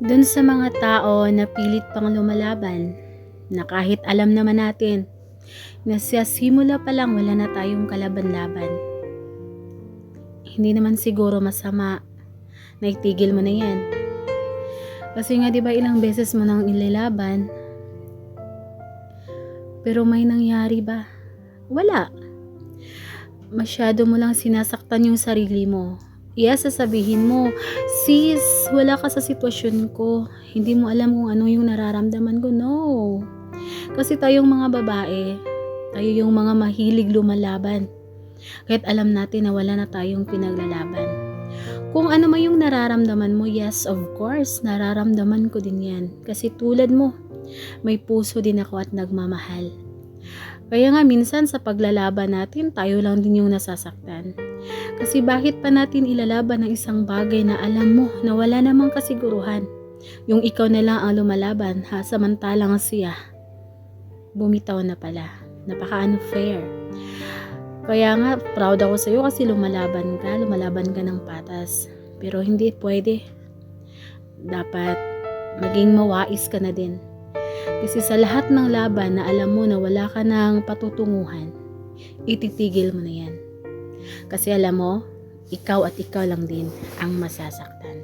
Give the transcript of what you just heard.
Dun sa mga tao na pilit pang lumalaban, na kahit alam naman natin, na sa simula pa lang wala na tayong kalaban-laban. Hindi naman siguro masama na itigil mo na yan. Kasi nga 'di ba ilang beses mo nang ililaban, pero may nangyari ba? Wala. Masyado mo lang sinasaktan yung sarili mo. Yes, sasabihin mo, sis, wala ka sa sitwasyon ko. Hindi mo alam kung ano yung nararamdaman ko. No. Kasi tayong mga babae, tayo yung mga mahilig lumalaban. Kahit alam natin na wala na tayong pinaglalaban. Kung ano man yung nararamdaman mo, yes, of course, nararamdaman ko din yan. Kasi tulad mo, may puso din ako at nagmamahal. Kaya nga minsan sa paglalaban natin, tayo lang din yung nasasaktan. Kasi bakit pa natin ilalaban ang isang bagay na alam mo na wala namang kasiguruhan? Yung ikaw na lang ang lumalaban, ha, samantalang siya. Bumitaw na pala. Napaka-unfair. Kaya nga, proud ako sa'yo kasi lumalaban ka, lumalaban ka ng patas. Pero hindi pwede. Dapat maging mawais ka na din. Kasi sa lahat ng laban na alam mo na wala ka ng patutunguhan, ititigil mo na yan. Kasi alam mo, ikaw at ikaw lang din ang masasaktan.